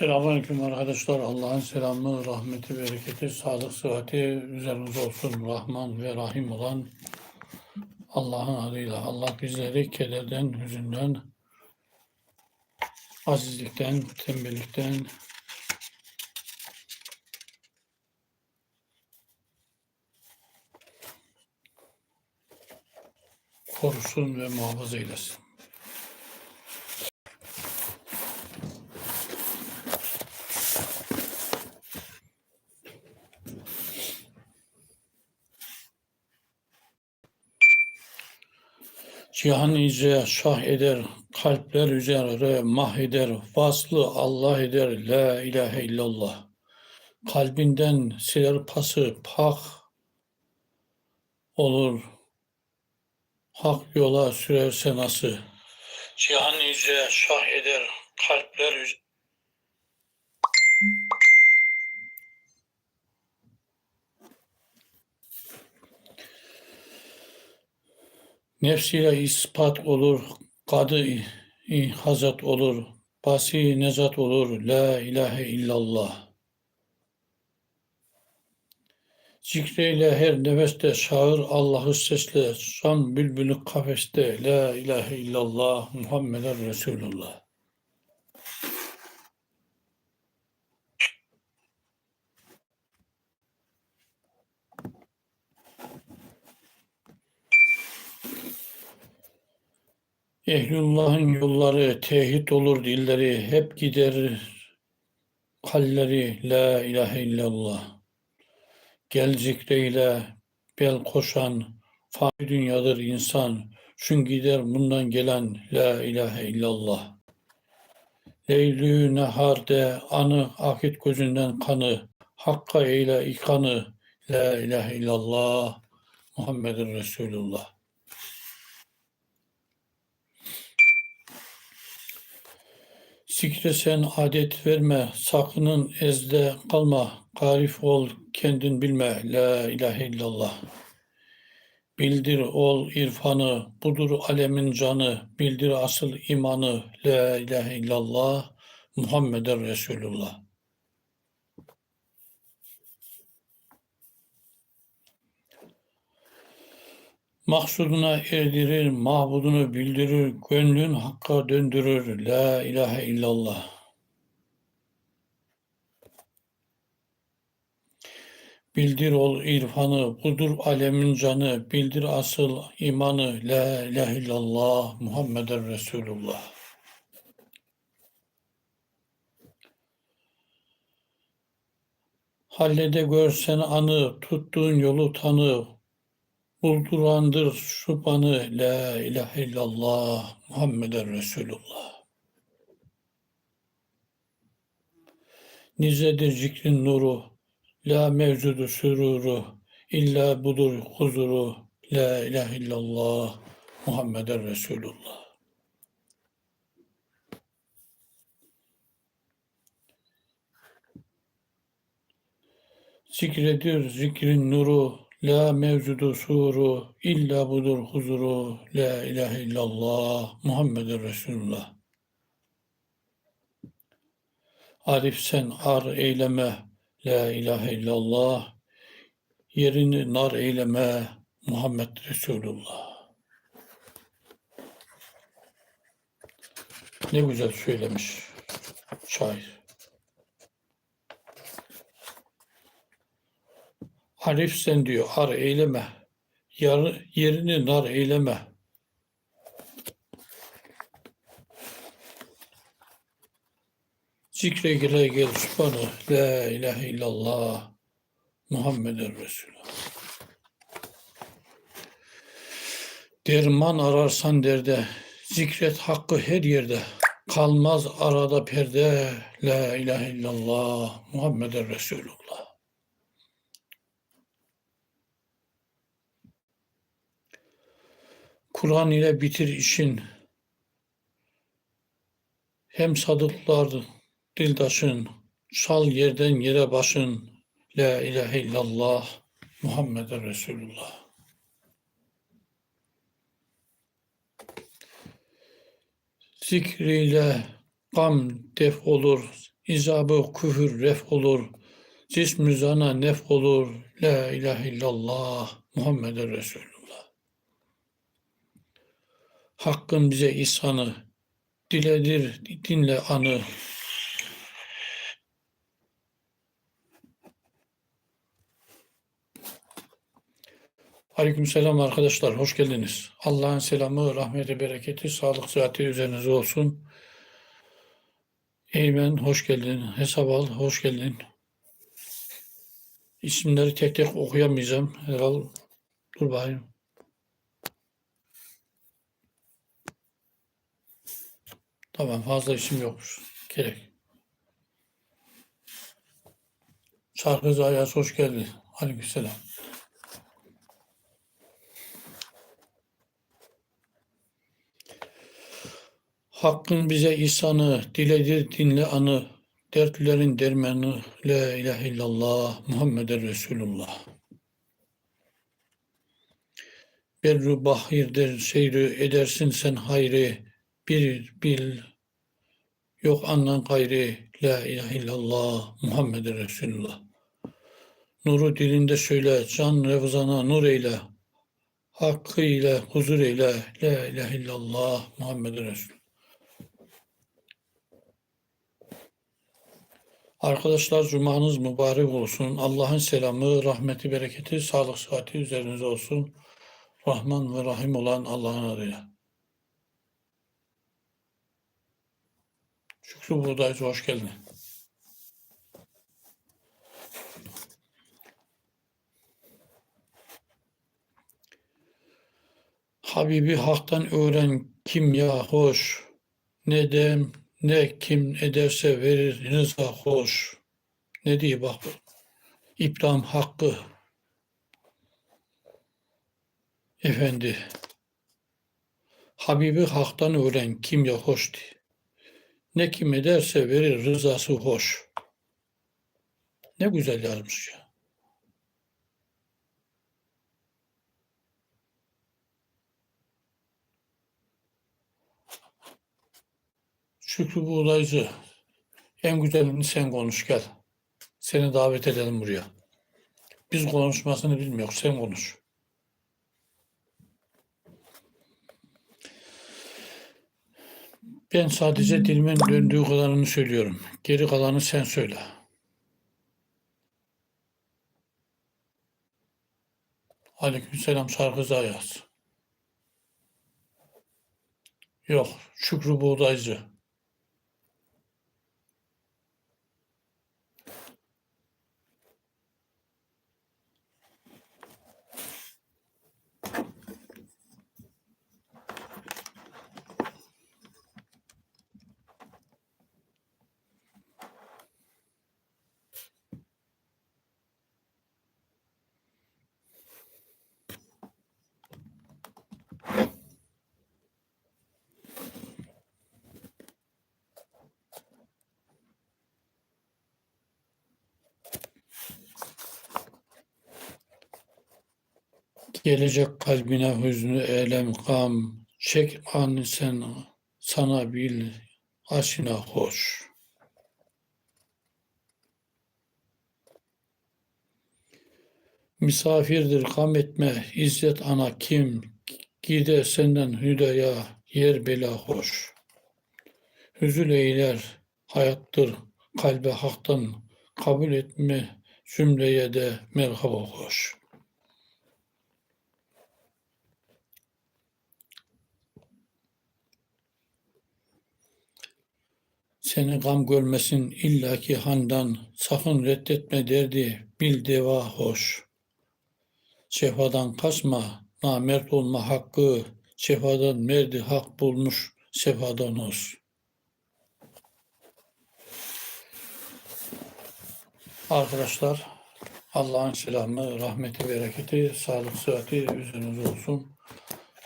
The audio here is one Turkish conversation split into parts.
Selamünaleyküm arkadaşlar. Allah'ın selamı, rahmeti, bereketi, sağlık, sıhhati üzerinize olsun. Rahman ve Rahim olan Allah'ın adıyla. Allah bizleri kederden, hüzünden, azizlikten, tembellikten, korusun ve muhafaza eylesin. Cihan iyice şah eder, kalpler üzere mah eder, vaslı Allah eder, la ilahe illallah. Kalbinden siler pası pak olur, hak yola sürerse nasıl? Cihan iyice şah eder, kalpler üzere Nefsiyle ispat olur, kadı hazat olur, basi nezat olur, la ilahe illallah. Zikreyle her nefeste şağır Allah'ı sesle, san bülbülü kafeste, la ilahe illallah, Muhammeden Resulullah. Ehlullah'ın yolları, tevhid olur dilleri, hep gider kalleri, la ilahe illallah. Gel zikreyle, bel koşan, fani dünyadır insan, şun gider bundan gelen, la ilahe illallah. Leylü neharde anı, akit gözünden kanı, hakka eyle ikanı, la ilahe illallah, Muhammedun Resulullah. Zikre sen adet verme, sakının ezde kalma, garif ol, kendin bilme, la ilahe illallah. Bildir ol irfanı, budur alemin canı, bildir asıl imanı, la ilahe illallah, Muhammeden Resulullah. Maksuduna erdirir, mahbudunu bildirir, gönlün hakka döndürür. La ilahe illallah. Bildir ol irfanı, budur alemin canı, bildir asıl imanı. La ilahe illallah, Muhammeden Resulullah. Hallede görsen anı, tuttuğun yolu tanı, Buldurandır şu banı La ilahe illallah Muhammeden Resulullah. Nicedir zikrin nuru, la mevcudu süruru, illa budur huzuru, la ilahe illallah Muhammeden Resulullah. Zikredir zikrin nuru, La mevcudu suru illa budur huzuru la ilahe illallah Muhammeden Resulullah. Arif sen ar eyleme la ilahe illallah. Yerini nar eyleme Muhammed Resulullah. Ne güzel söylemiş şair. Arif sen diyor ar eyleme. Yar, yerini nar eyleme. Zikre gele gel subhanı. La ilahe illallah. Muhammeden Resulullah. Derman ararsan derde. Zikret hakkı her yerde. Kalmaz arada perde. La ilahe illallah. Muhammeden Resulullah. Kur'an ile bitir işin. Hem sadıklar dildaşın, çal yerden yere başın. La ilahe illallah Muhammeden Resulullah. Zikriyle gam def olur, İzabı küfür ref olur. Cismü zana nef olur. La ilahe illallah Muhammeden Resulullah. Hakkın bize ihsanı, diledir dinle anı. Aleykümselam arkadaşlar, hoş geldiniz. Allah'ın selamı, rahmeti, bereketi, sağlık, sıhhati üzerinize olsun. Eymen, hoş geldin. Hesabal, hoş geldin. İsimleri tek tek okuyamayacağım. Herhal, dur bakayım. Tamam, fazla isim yokmuş. Gerek. Şarkıcı Ayaz, hoş geldin. Aleykümselam. Hakkın bize ihsanı, diledir dinle anı, dertlerin dermanı, la ilahe illallah, Muhammeden Resulullah. Berru bahirdir seyri edersin sen hayrı, bir bil, yok andan gayri, la ilahe illallah, Muhammeden Resulullah. Nuru dilinde söyle, can revzana nur eyle, hakkı ile huzur eyle, la ilahe illallah, Muhammeden Resulullah. Arkadaşlar cumanız mübarek olsun. Allah'ın selamı, rahmeti, bereketi, sağlık, sıhhati üzerinize olsun. Rahman ve Rahim olan Allah'ın adıyla. Şükrü Buğdaycı hoş geldin. Habibi haktan öğren kim ya hoş. Ne dem ne kim ederse verir rıza hoş. Ne diye bak. İbrahim Hakkı. Efendi. Habibi haktan öğren kim ya hoş diye. Ne kim ederse verir rızası hoş. Ne güzel yazmış ya. Şükrü Buğdaycı, en güzelini sen konuş gel. Seni davet edelim buraya. Biz konuşmasını bilmiyoruz, sen konuş. Ben sadece dilimin döndüğü kadarını söylüyorum. Geri kalanı sen söyle. Aleykümselam Sarkız Ayaz. Yok, Şükrü Buğdaycı. Gelecek kalbine hüznü elem gam, çek an sen sana bil aşina hoş. Misafirdir gam etme, izzet ana kim, gide senden hüdaya, yer bela hoş. Hüzül eyler, hayattır kalbe haktan, kabul etme cümleye de merhaba hoş. Seni gam görmesin illaki handan, sakın reddetme derdi, bil deva hoş. Cefadan kaçma, namert olma hakkı, cefadan merdi hak bulmuş, sefadan hoş. Arkadaşlar, Allah'ın selamı, rahmeti, bereketi, sağlık, sıhhati üzerinize olsun.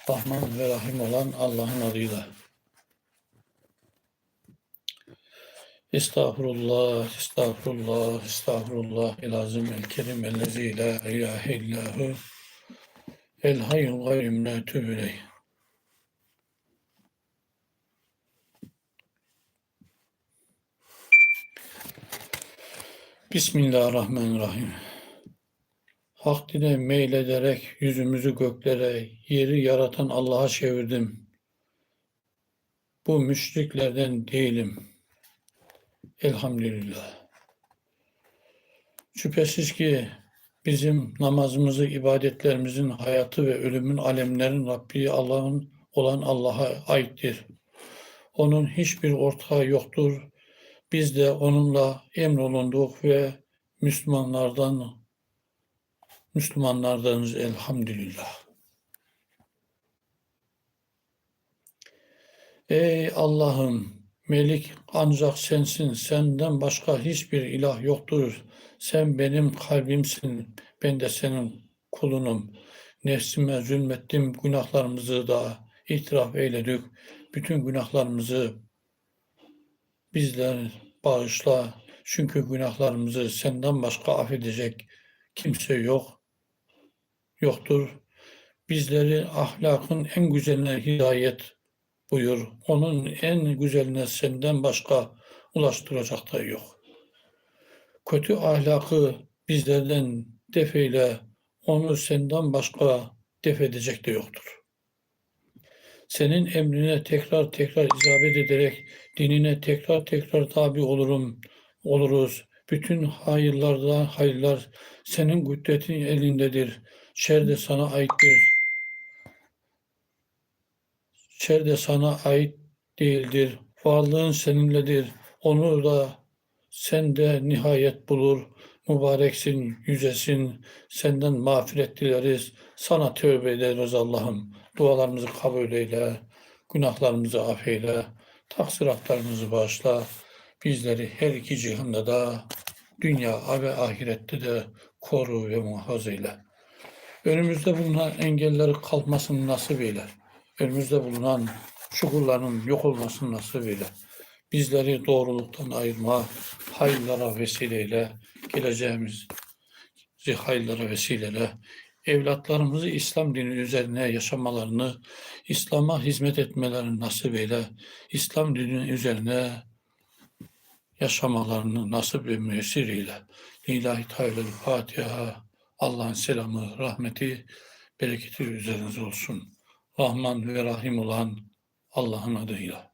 Rahman ve Rahim olan Allah'ın adıyla. Estağfurullah, estağfurullah, estağfurullah el azim el kerim ellezi la ilahe illahu el hayyul gayyum la tübüleyh. Bismillahirrahmanirrahim. Hak dine meylederek yüzümüzü göklere, yeri yaratan Allah'a çevirdim. Bu müşriklerden değilim. Elhamdülillah. Şüphesiz ki bizim namazımızı, ibadetlerimizin hayatı ve ölümün alemlerin Rabbi Allah'ın olan Allah'a aittir. Onun hiçbir ortağı yoktur. Biz de onunla emrolunduk ve Müslümanlardan Müslümanlardanız elhamdülillah. Ey Allah'ım, Melik ancak sensin, senden başka hiçbir ilah yoktur. Sen benim kalbimsin, ben de senin kulunum. Nefsime zulmettim, günahlarımızı da itiraf eyledik. Bütün günahlarımızı bizler bağışla. Çünkü günahlarımızı senden başka affedecek kimse yok. Yoktur. Bizleri ahlakın en güzeline hidayet buyur. Onun en güzeline senden başka ulaştıracak da yok. Kötü ahlakı bizlerden defeyle onu senden başka def edecek de yoktur. Senin emrine tekrar tekrar icabet ederek dinine tekrar tekrar tabi olurum, oluruz. Bütün hayırlardan hayırlar senin kudretin elindedir. Şer de sana aittir. Şer de sana ait değildir. Varlığın seninledir. Onu da sen de nihayet bulur. Mübareksin, yücesin. Senden mağfiret dileriz. Sana tövbe ederiz Allah'ım. Dualarımızı kabul eyle. Günahlarımızı affeyle. Taksiratlarımızı bağışla. Bizleri her iki cihanda da dünya ve ahirette de koru ve muhafaza eyle. Önümüzde bulunan engelleri kalkmasını nasip eyle. Önümüzde bulunan çukurların yok olmasını nasip eyle. Bizleri doğruluktan ayırma, hayırlara vesileyle, geleceğimizi hayırlara vesileyle, evlatlarımızı İslam dini üzerine yaşamalarını, İslam'a hizmet etmelerini nasip eyle, İslam dini üzerine yaşamalarını nasip ve müessir eyle. İlahi Teala Fatiha. Allah'ın selamı, rahmeti, bereketi üzerinize olsun. Rahman ve Rahim olan Allah'ın adıyla.